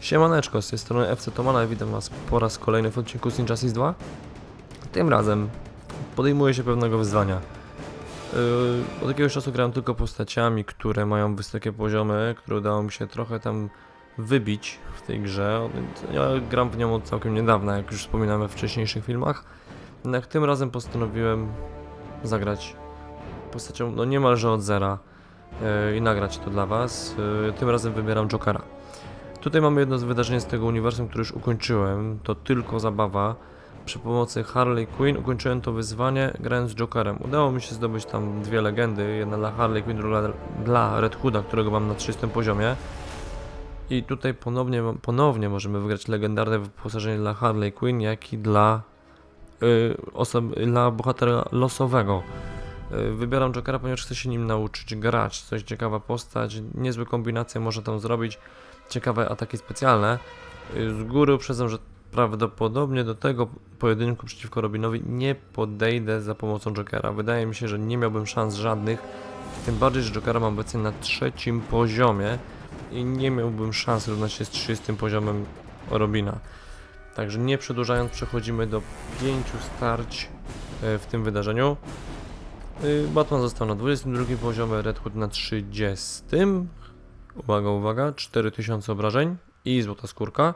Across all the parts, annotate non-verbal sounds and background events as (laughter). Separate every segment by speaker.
Speaker 1: Siemaneczko, z tej strony FC Tomana, witam was po raz kolejny w odcinku z Injustice 2. Tym razem podejmuję się pewnego wyzwania. Yy, od jakiegoś czasu grałem tylko postaciami, które mają wysokie poziomy, które udało mi się trochę tam wybić w tej grze. Ja gram w nią od całkiem niedawna, jak już wspominałem we wcześniejszych filmach. Jednak tym razem postanowiłem zagrać postacią no niemalże od zera yy, i nagrać to dla was. Yy, tym razem wybieram Jokera. Tutaj mamy jedno z wydarzeń z tego uniwersum, które już ukończyłem. To tylko zabawa. Przy pomocy Harley Quinn ukończyłem to wyzwanie grając z Jokerem. Udało mi się zdobyć tam dwie legendy. Jedna dla Harley Quinn, druga dla Red Hooda, którego mam na 30 poziomie. I tutaj ponownie, ponownie możemy wygrać legendarne wyposażenie dla Harley Quinn, jak i dla, y, osob, dla bohatera losowego. Y, Wybieram Jokera, ponieważ chcę się nim nauczyć grać. Coś ciekawa postać, niezłe kombinacje można tam zrobić ciekawe ataki specjalne. Y, Z góry uprzedzam, że prawdopodobnie do tego pojedynku przeciwko Robinowi nie podejdę za pomocą Jokera. Wydaje mi się, że nie miałbym szans żadnych. Tym bardziej, że Jokera mam obecnie na trzecim poziomie i nie miałbym szans równać się z 30 poziomem Robina. Także nie przedłużając, przechodzimy do pięciu starć y, w tym wydarzeniu. Y, Batman został na 22 poziomie, Red Hood na 30. Uwaga, uwaga, 4000 obrażeń i złota skórka.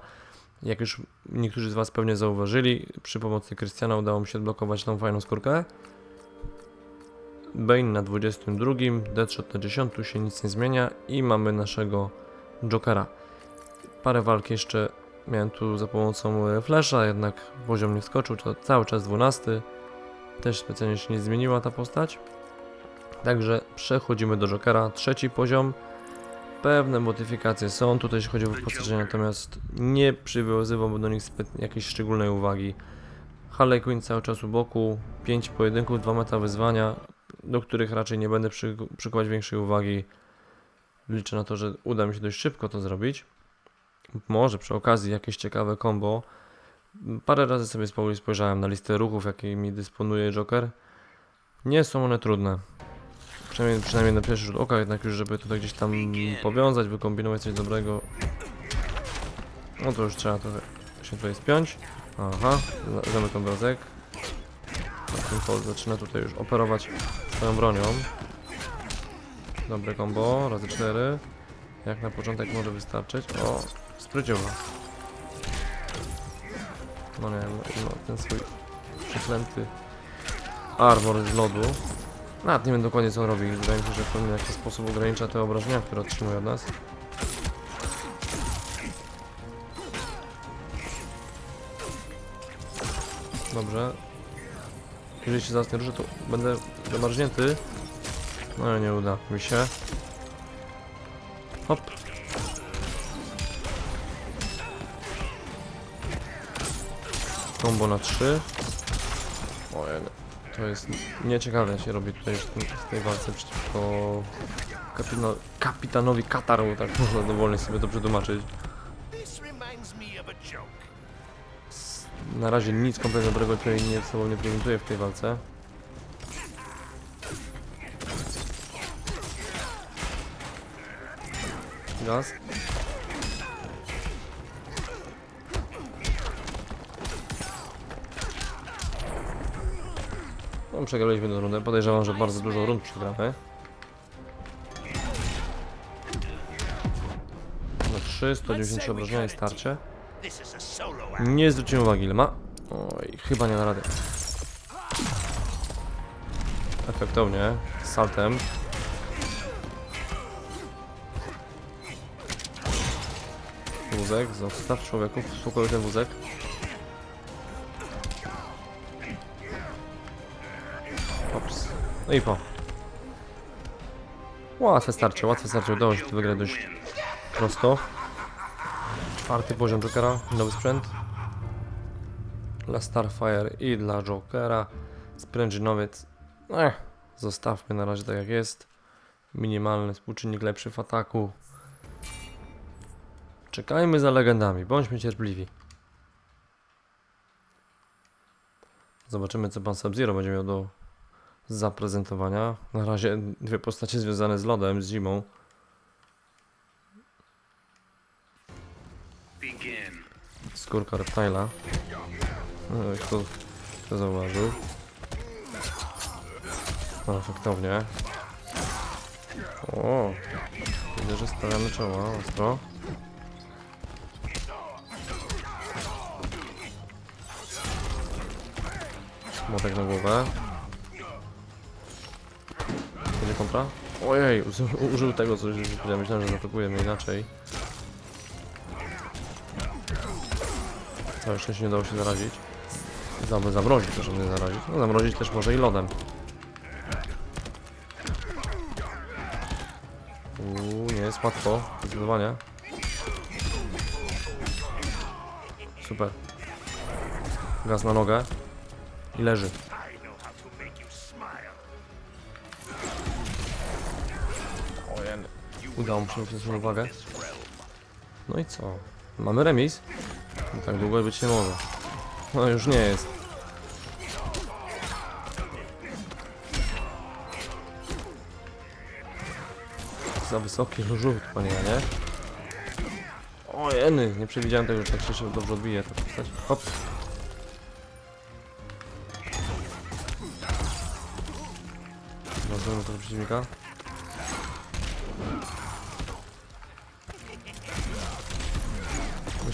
Speaker 1: Jak już niektórzy z Was pewnie zauważyli, przy pomocy Krystiana udało mi się odblokować tą fajną skórkę. Bane na 22, Deadshot na 10, tu się nic nie zmienia i mamy naszego Jokera. Parę walk jeszcze miałem tu za pomocą Flasha, jednak poziom nie wskoczył, to cały czas 12. Też specjalnie się nie zmieniła ta postać. Także przechodzimy do Jokera, trzeci poziom. Pewne modyfikacje są tutaj, jeśli chodzi o wyposażenie, natomiast nie przywiązywałbym do nich jakiejś szczególnej uwagi. Harley Quinn cały czas u boku, 5 pojedynków, 2 meta wyzwania, do których raczej nie będę przy, przykuwać większej uwagi. Liczę na to, że uda mi się dość szybko to zrobić. Może przy okazji jakieś ciekawe combo. Parę razy sobie spojrzałem na listę ruchów, jakimi dysponuje Joker. Nie są one trudne. Przynajmniej, przynajmniej na pierwszy rzut oka, jednak już żeby tutaj gdzieś tam powiązać, wykombinować coś dobrego. No to już trzeba trochę się tutaj spiąć. Aha, za- zamykam obrazek. Ten Paul zaczyna tutaj już operować swoją bronią. Dobre combo, razy cztery. Jak na początek może wystarczyć. O, spryciowo. No nie, no, no, ten swój przeklęty armor z lodu. Nawet nie wiem dokładnie co on robi. Wydaje mi się, że w pewien jakiś sposób ogranicza te obrażenia, które otrzymuje od nas. Dobrze. Jeżeli się zaraz nie ruszę, to będę zamarznięty. No ale nie uda mi się. Hop. Combo na 3. Ojej, to jest nieciekawe się robi tutaj w, tej walce przeciwko kapino, kapitanowi Kataru, tak (laughs) można dowolnie sobie to przetłumaczyć. Na razie nic kompletnie dobrego tutaj nie sobą nie prezentuje w tej walce. Gaz. No, przegraliśmy tę rundę. Podejrzewam, że bardzo dużo rund przegramy. Na 3, 193 obrażenia i starcie. Nie zwróciłem uwagi ile ma. Oj, chyba nie na radę. Efektownie, saltem. Wózek, zostaw człowieku, spokojnie ten wózek. No i po. Łatwe starcie, łatwe starcie. Udało się to wygrać dość prosto. Czwarty poziom Jokera, nowy sprzęt. Dla Starfire i dla Jokera. Sprężynowiec. Eh, zostawmy na razie tak jak jest. Minimalny współczynnik lepszy w ataku. Czekajmy za legendami, bądźmy cierpliwi. Zobaczymy co pan Sub-Zero będzie miał do zaprezentowania. Na razie dwie postacie związane z lodem, z zimą. skórka reptila. No, kto, kto zauważył? No, efektownie. O, widzę, że stawiamy czoła ostro. Młotek na głowę. Będzie kontra? Ojej, uży- użył tego, co ja myślałem, że zaatakuje inaczej. Całe szczęście nie udało się zarazić. Zam zamrozić też, nie zarazić. No zamrozić też może i lodem. Uuu, nie jest zdecydowanie. Super. Gaz na nogę. I leży. Udało mu się zwrócić uwagę. No i co? Mamy remis? No tak długo być nie może. No już nie jest. Za wysoki rzut, panie nie? O jeny, nie przewidziałem tego, że tak się dobrze odbije ta postać. Hop. Zobaczymy tego przeciwnika.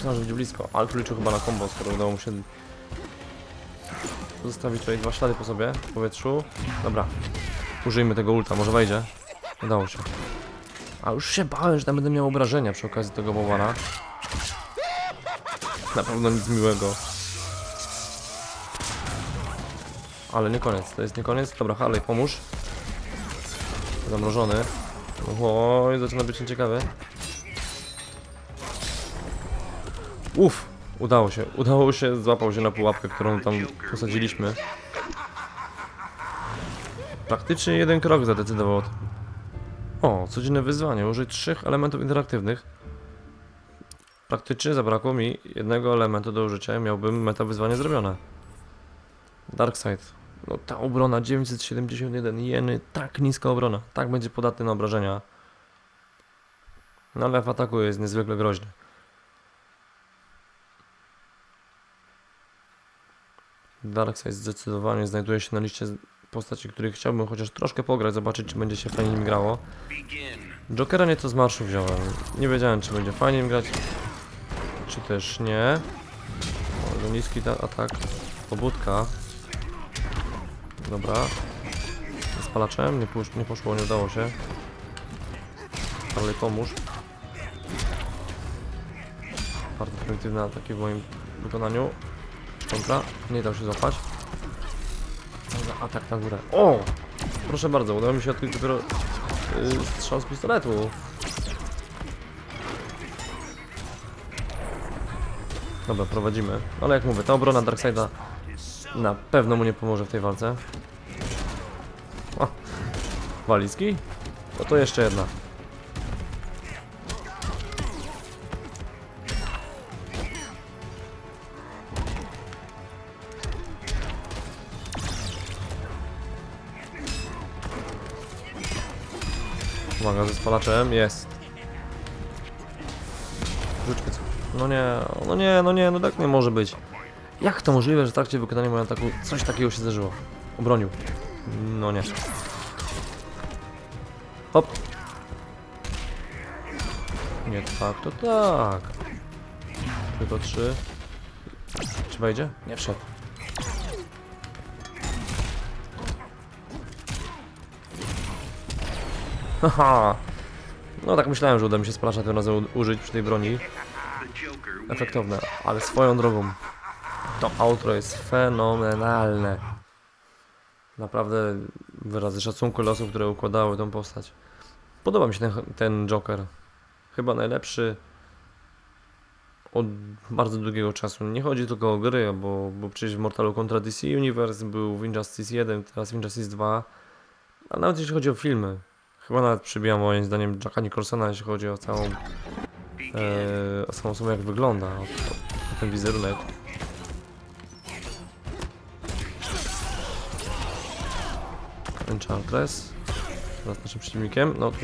Speaker 1: Myślałem, że będzie blisko, ale tu liczył chyba na combo, skoro udało mu się zostawić tutaj dwa ślady po sobie w powietrzu. Dobra, użyjmy tego ulta, może wejdzie. Udało się. A już się bałem, że tam będę miał obrażenia przy okazji tego Bobana. Na pewno nic miłego. Ale nie koniec, to jest nie koniec. Dobra, Harley, pomóż. Zamrożony. Oj, zaczyna być nieciekawy. Uff, udało się, udało się, złapał się na pułapkę, którą tam posadziliśmy. Praktycznie jeden krok zadecydował o tym. O, codzienne wyzwanie, użyj trzech elementów interaktywnych. Praktycznie zabrakło mi jednego elementu do użycia i miałbym meta wyzwanie zrobione. Darkseid. No ta obrona 971 jeny, tak niska obrona, tak będzie podatny na obrażenia. No ale w ataku jest niezwykle groźny. Darkseid zdecydowanie znajduje się na liście postaci, których chciałbym chociaż troszkę pograć, zobaczyć czy będzie się fajnie nim grało. Jokera nieco z marszu wziąłem. Nie wiedziałem czy będzie fajnie im grać, czy też nie. O, no niski ta atak. Pobudka. Dobra. Z palaczem, nie, nie poszło, nie udało się. Ale pomóż. Bardzo prymitywne ataki w moim wykonaniu. Nie dał się złapać. Dobra, atak na górę. O! Proszę bardzo, udało mi się odkryć dopiero yy, strzał z pistoletu. Dobra, prowadzimy. Ale jak mówię, ta obrona Darkseida na pewno mu nie pomoże w tej walce. O, walizki? No to jeszcze jedna. Uwaga, ze spalaczem, jest. Rzućmy coś. No nie, no nie, no nie, no tak nie może być. Jak to możliwe, że w trakcie wykonania mojego ataku coś takiego się zdarzyło? Obronił. No nie. Hop. Nie tak, to tak. Tylko trzy. Czy wejdzie? Nie wszedł. Haha. No tak myślałem, że uda mi się splasza tym razem użyć przy tej broni. Efektowne, ale swoją drogą. To outro jest fenomenalne. Naprawdę wyrazy szacunku dla osób, które układały tą postać. Podoba mi się ten, ten Joker. Chyba najlepszy od bardzo długiego czasu. Nie chodzi tylko o gry, bo, bo przecież w Mortalu kontra DC Universe był w Injustice 1, teraz Injustice 2. A nawet jeśli chodzi o filmy. Chyba nawet przybijam moim zdaniem Jacka Nicholsona, jeśli chodzi o całą e, o samą osobę jak wygląda, o, o ten wizerunek. Enchantress. Teraz naszym przeciwnikiem. No to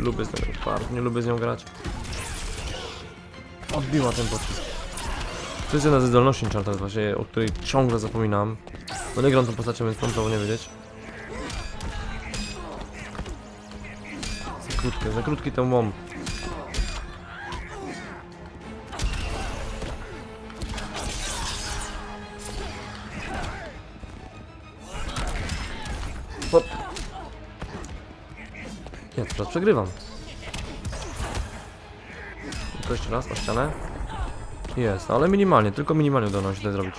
Speaker 1: lubię z nią, nie lubię z nią grać. Odbiła ten pocisk. To jest jedna ze zdolności Uncharted właśnie, o której ciągle zapominam. No nie gram tą postacią, więc mam prawo nie wiedzieć. Krótkie, za krótki łom. Hop. Ja teraz przegrywam. To jeszcze raz o ścianę. Jest, ale minimalnie, tylko minimalnie udało się to zrobić.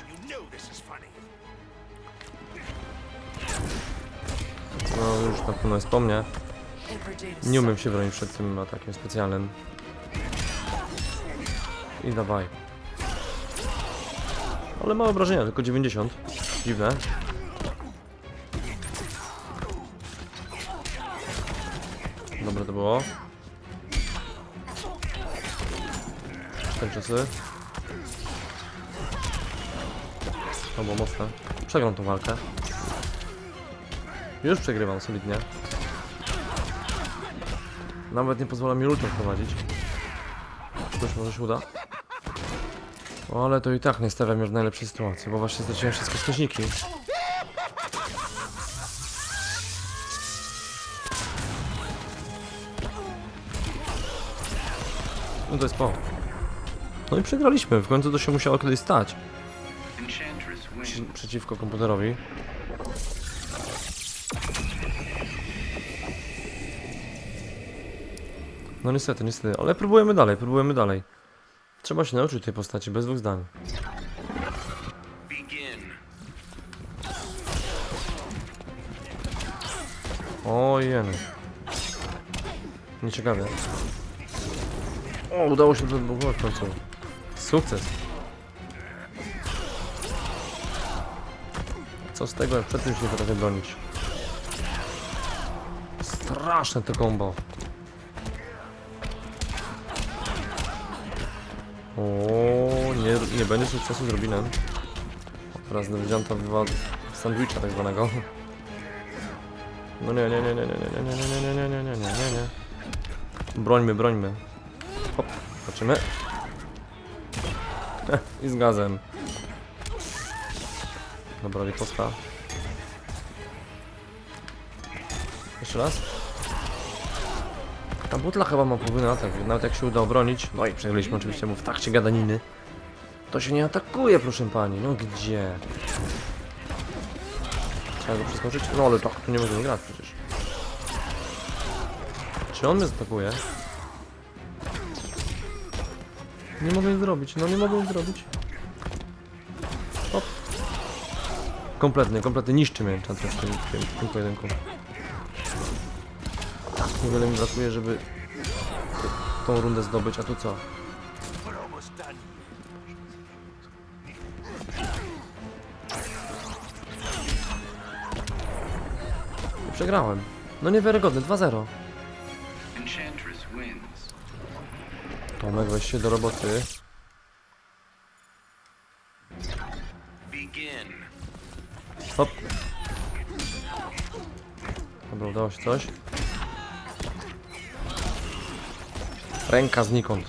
Speaker 1: No już na pewno jest po mnie. Nie umiem się bronić przed tym atakiem specjalnym. I dawaj. Ale małe obrażenia, tylko 90. Dziwne. Dobre to było. Czasy. To było mocne. Przegram tą walkę. Już przegrywam solidnie. Nawet nie pozwala mi ultą prowadzić. Coś może się uda. O, ale to i tak nie stawia mnie w najlepszej sytuacji, bo właśnie straciłem wszystkie wskaźniki. No to jest po. No i przegraliśmy, w końcu to się musiało kiedyś stać. Prze- przeciwko komputerowi. No niestety, niestety, ale próbujemy dalej, próbujemy dalej. Trzeba się nauczyć tej postaci, bez dwóch zdań. O jeny. Nieciekawie. O, udało się wybuchować w końcu. Sukces. Co z tego, jak przed tym się nie potrafię bronić. Straszne to combo. O, nie, nie będzie sukcesu z Robinem. Teraz wziąłem to w sandwicha tak zwanego. No nie, nie, nie, nie, nie, nie, nie, nie, nie, nie, nie, nie, nie, nie, nie. Brońmy, brońmy. Hop, zobaczymy. I z gazem. Dobra, riposta. Jeszcze raz. Ta butla chyba ma podwójny atak, nawet jak się uda obronić. No i przegraliśmy oczywiście mu w trakcie gadaniny. To się nie atakuje, proszę pani. No gdzie? Trzeba go przeskoczyć? No ale tak, tu nie możemy grać przecież. Czy on mnie zaatakuje? Nie mogę nic zrobić, no nie mogę nic zrobić. Hop. Kompletnie, kompletnie niszczy mnie w tym, tym, tym pojedynku. Niewiele mi brakuje, żeby tą rundę zdobyć, a tu co?
Speaker 2: Done.
Speaker 1: Przegrałem. No niewiarygodny, 2-0.
Speaker 3: Enchantress wins.
Speaker 1: Tomek, weź się do roboty. Hop. Dobra, udało się coś. Ręka znikąd.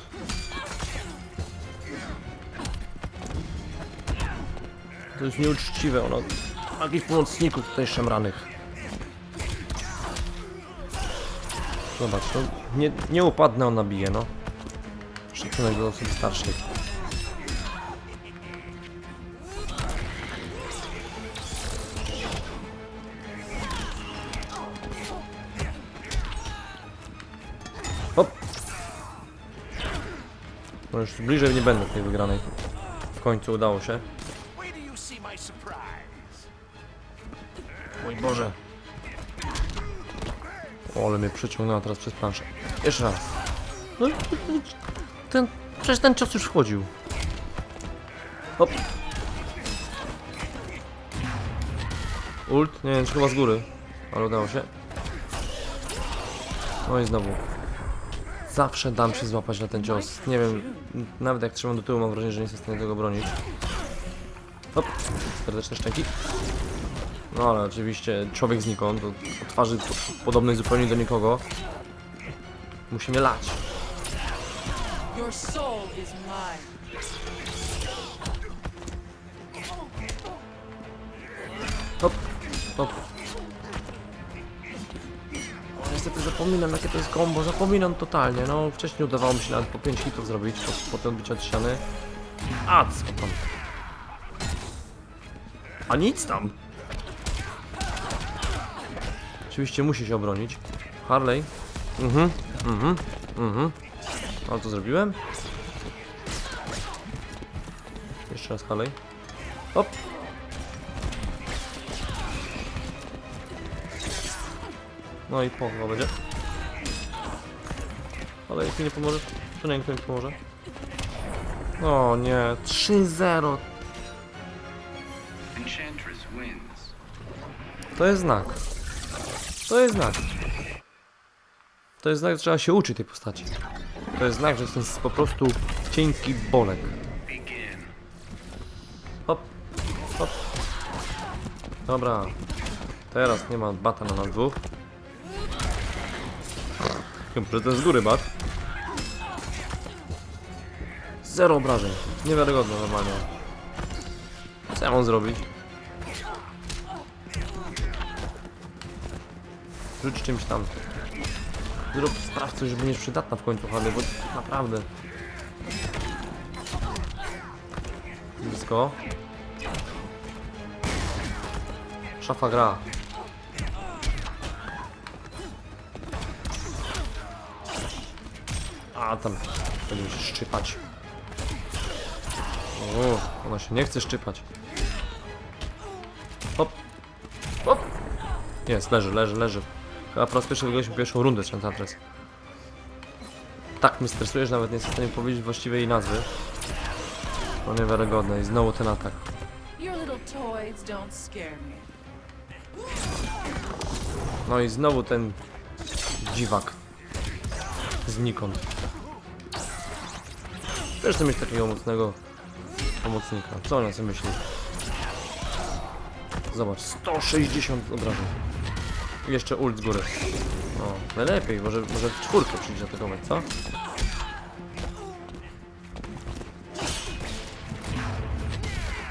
Speaker 1: To jest nieuczciwe, ono... Jakichś pomocników tutaj szemranych. Zobacz, no, nie, nie upadnę, on nabije, no. Szacunek do osób starszych. No już bliżej nie będę tej wygranej. W końcu udało się. Mój Boże. O, ale mnie przeciągnęła teraz przez planszę. Jeszcze raz. No, ten, przecież ten czas już wchodził. Hop. Ult, nie wiem, chyba z góry, ale udało się. No i znowu. Zawsze dam się złapać na ten cios. Nie wiem, nawet jak trzymam do tyłu, mam wrażenie, że nie jestem w stanie tego bronić. Hop, serdeczne szczęki. No ale oczywiście człowiek znikąd, o, o twarzy po- podobnej zupełnie do nikogo. Musi mnie lać. Niestety zapominam jakie to jest combo, zapominam totalnie, no wcześniej udawało mi się nawet po 5 hitów zrobić, po, potem odbić od ściany. A, co tam? A nic tam! Oczywiście musi się obronić. Harley. Mhm, mhm, mhm. A co zrobiłem? Jeszcze raz Harley. Hop. No i po chyba będzie. Ale jak mi nie pomożesz, to nie kto mi pomoże. O nie, 3-0.
Speaker 3: Enchantress wins.
Speaker 1: To jest znak. To jest znak. To jest znak, że trzeba się uczyć tej postaci. To jest znak, że to jest po prostu cienki bolek. Hop, hop. Dobra. Teraz nie ma bata na nas dwóch. Chyba, że ten z góry bat. Zero obrażeń. Niewiarygodne normalnie. Co ja mam zrobić? Rzuć czymś tam. Zrób spraw coś, żeby nie przydatna w końcu Harley, bo naprawdę. Blisko. Szafa gra. A tam będzie się szczypać. O, ona się nie chce szczypać. Hop. Hop. Jest, leży, leży, leży. Chyba po raz pierwszy wygraliśmy pierwszą rundę z Enchantress. Tak mnie stresuje, że nawet nie jestem w stanie powiedzieć właściwej jej nazwy. To niewiarygodne i znowu ten atak. No i znowu ten dziwak. Znikąd. Też chcę mieć takiego mocnego pomocnika. Co ona sobie myśli? Zobacz, 160 obrażeń. I jeszcze ult z góry. O, najlepiej, może, może w czwórkę przyjdzie atakować, co?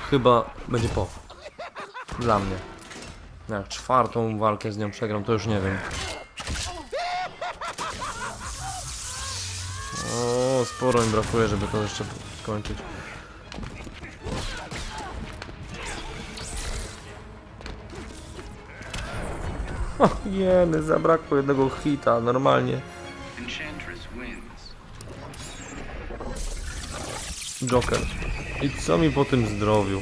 Speaker 1: Chyba będzie po. Dla mnie. Jak czwartą walkę z nią przegram, to już nie wiem. Sporo mi brakuje, żeby to jeszcze skończyć. O, jeny, zabrakło jednego hita, normalnie. Joker. I co mi po tym zdrowiu?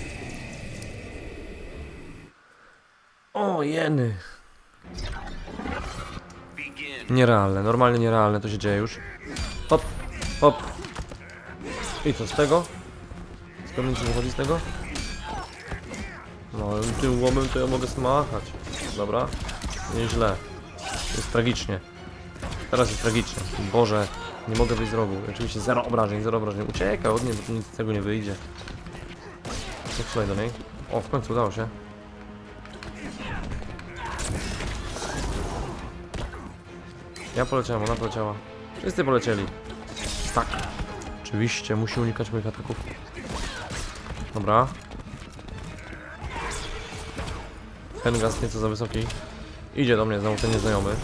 Speaker 1: O, jeny. Nierealne, normalnie nierealne to się dzieje już. Hop. I co z tego? Skąd nic wychodzi z tego? No, tym łomem to ja mogę smachać. Dobra, nieźle. Jest tragicznie. Teraz jest tragicznie. Boże, nie mogę wyjść z rogu. Oczywiście zero obrażeń, zero obrażeń. Ucieka od niej, bo tu nic z tego nie wyjdzie. Podsuwaj do niej. O, w końcu udało się. Ja poleciałem, ona poleciała. Wszyscy polecieli. Tak. Oczywiście, musi unikać moich ataków. Dobra. Hengas nieco za wysoki. Idzie do mnie znowu ten nieznajomy.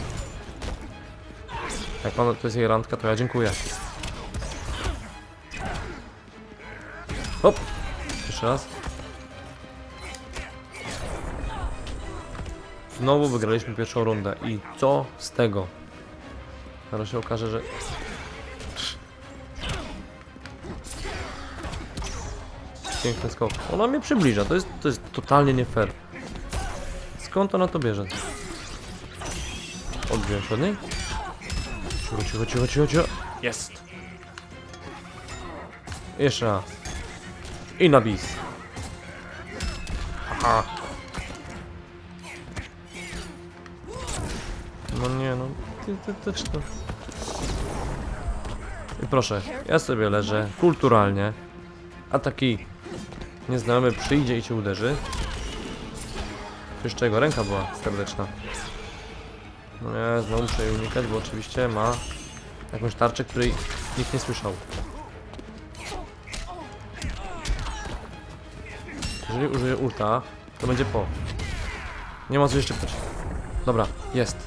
Speaker 1: Jak pan to jest jej randka, to ja dziękuję. Hop! Jeszcze raz. Znowu wygraliśmy pierwszą rundę. I co z tego? Zaraz się okaże, że... Piękny skok. Ona mnie przybliża, to jest, to jest totalnie nie fair. Skąd ona to bierze? Odbiłem się od niej? Cicho, cicho, cicho, cicho. Jest! Jeszcze raz. I na bis. Aha. No nie no, ty, ty, ty, ty, to... I proszę, ja sobie leżę kulturalnie, a taki nieznajomy przyjdzie i cię uderzy. Jeszcze jego ręka była serdeczna. No nie, znowu muszę jej unikać, bo oczywiście ma Jakąś tarczę, której nikt nie słyszał. Jeżeli użyję ulta, to będzie po. Nie ma co jeszcze pytać. Dobra, jest.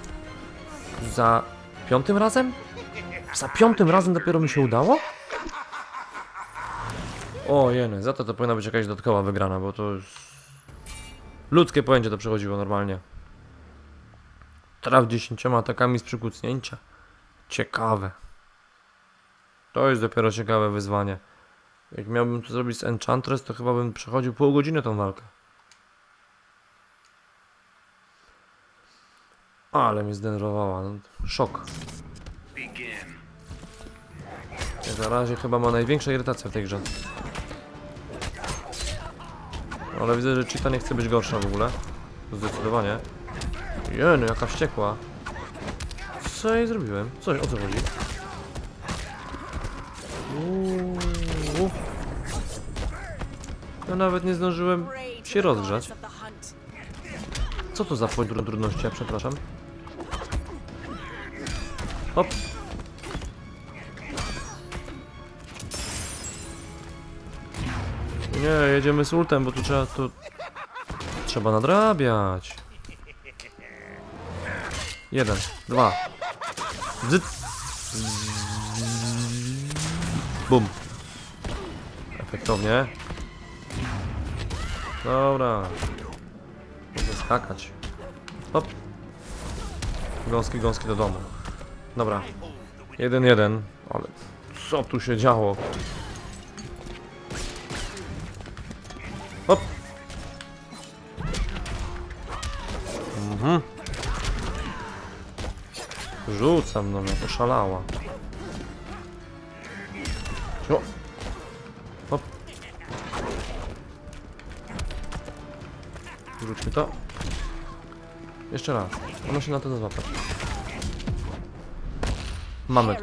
Speaker 1: Za piątym razem? Za piątym razem dopiero mi się udało? O jeny, za to to powinna być jakaś dodatkowa wygrana, bo to już... Ludzkie pojęcie to przechodziło normalnie. Traf dziesięcioma atakami z przykucnięcia. Ciekawe. To jest dopiero ciekawe wyzwanie. Jak miałbym to zrobić z Enchantress, to chyba bym przechodził pół godziny tą walkę. Ale mnie zdenerwowała. No, szok. Na razie chyba ma największa irytacja w tej grze. Ale widzę, że Cheetah nie chce być gorsza w ogóle. Zdecydowanie. Jeny, jaka wściekła. Co jej zrobiłem? Coś, o co chodzi? Uuu. Ja nawet nie zdążyłem się rozgrzać. Co to za poziom trudności, ja przepraszam? Hop. Nie, jedziemy z ultem, bo tu trzeba to... Trzeba nadrabiać. Jeden, dwa. Zyt. Bum. Efektownie. Dobra. Skakać. Hop. Gąski, gąski do domu. Dobra. Jeden, jeden. Ale co tu się działo? Rzucam no mnie, poszalała. O. Hop. Rzućmy to. Jeszcze raz. Ono się na to złapać. Mamy to.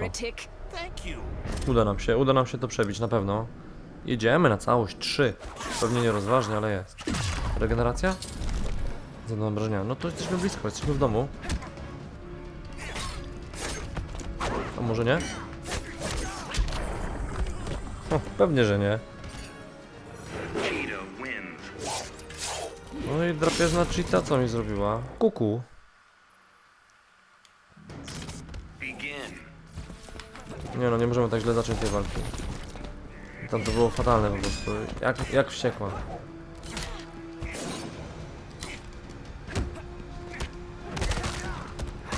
Speaker 1: Uda nam się, uda nam się to przebić, na pewno. Jedziemy na całość, trzy. Pewnie nierozważnie, ale jest. Regeneracja? Zadam obrażenia. No to jesteśmy blisko, jesteśmy w domu. Może nie? O, pewnie, że nie. No i drapieżna cheetah co mi zrobiła? Kuku. Nie no, nie możemy tak źle zacząć tej walki. Tam to było fatalne po prostu. Jak, jak wściekła.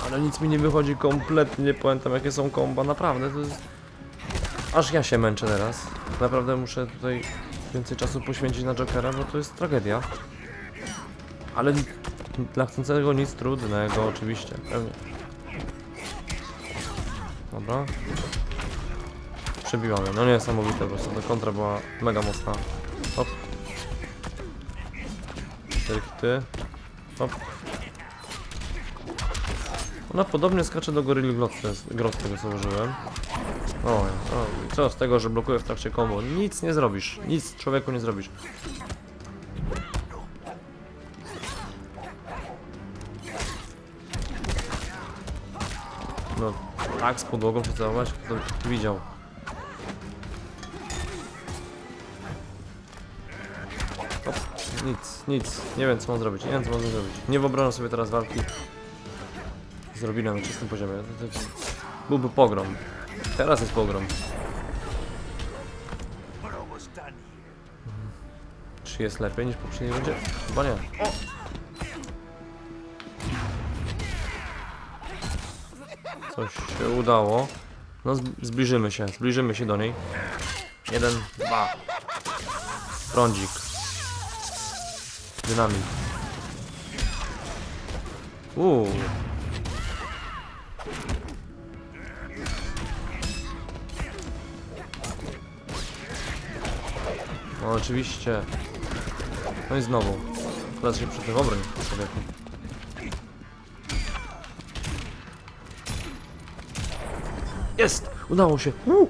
Speaker 1: Ale nic mi nie wychodzi kompletnie, nie pamiętam jakie są komba, naprawdę to jest... Aż ja się męczę teraz. Naprawdę muszę tutaj więcej czasu poświęcić na Jokera, bo to jest tragedia. Ale dla chcącego nic trudnego, oczywiście, pewnie. Dobra. Przebiła mnie. No niesamowite po prostu. Ta kontra była mega mocna. Hop. Cztery hity. Hop. Ona podobnie skacze do gorilli grot tego co użyłem. O, o, i co z tego, że blokuje w trakcie combo? Nic nie zrobisz. Nic człowieku nie zrobisz. No, tak z podłogą się całować, kto to widział. Hop, nic, nic. Nie wiem co mam zrobić, nie wiem co mam zrobić. Nie wyobrażam sobie teraz walki z Robinem na czystym poziomie. To, to, byłby pogrom. Teraz jest pogrom. Czy jest lepiej niż poprzedniej rundzie? Chyba nie. Coś się udało. No zb- zbliżymy się, zbliżymy się do niej. Jeden, dwa. Prądzik. Dynamit. Uuu. No oczywiście. No i znowu. Teraz się przy tym obroń człowieku. Jest! Udało się! Uuu!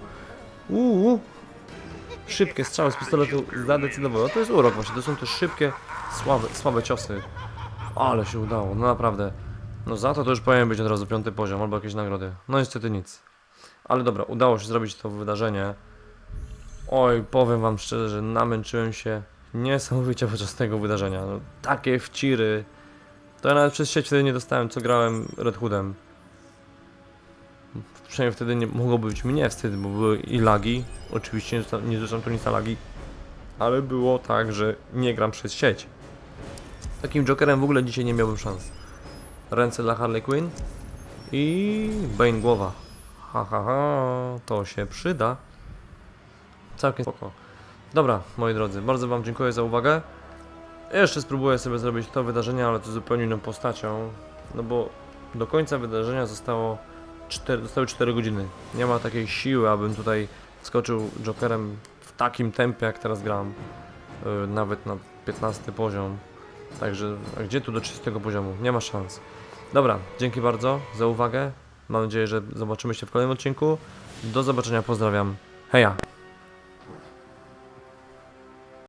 Speaker 1: Uuu! Szybkie strzały z pistoletu zadecydowały. To jest urok właśnie, to są te szybkie, słabe, słabe ciosy. Ale się udało, no naprawdę. No za to to już powinien być od razu piąty poziom albo jakieś nagrody. No niestety nic. Ale dobra, udało się zrobić to wydarzenie. Oj, powiem wam szczerze, że namęczyłem się niesamowicie podczas tego wydarzenia. No, takie wciry. To ja nawet przez sieć wtedy nie dostałem, co grałem Red Hoodem. Przynajmniej wtedy nie mogłoby być mnie wstyd, bo były i lagi. Oczywiście nie zrzucam tu nic na lagi. Ale było tak, że nie gram przez sieć. Takim Jokerem w ogóle dzisiaj nie miałbym szans. Ręce dla Harley Quinn i Bane głowa. Ha ha ha, to się przyda. Całkiem spoko. Dobra, moi drodzy, bardzo wam dziękuję za uwagę. Jeszcze spróbuję sobie zrobić to wydarzenie, ale to zupełnie inną postacią. No bo do końca wydarzenia zostało 4, zostały 4 godziny. Nie ma takiej siły, abym tutaj skoczył Jokerem w takim tempie, jak teraz gram. Yy, nawet na 15 poziom. Także a gdzie tu do 30 poziomu? Nie ma szans. Dobra, dzięki bardzo za uwagę. Mam nadzieję, że zobaczymy się w kolejnym odcinku. Do zobaczenia, pozdrawiam. Heja!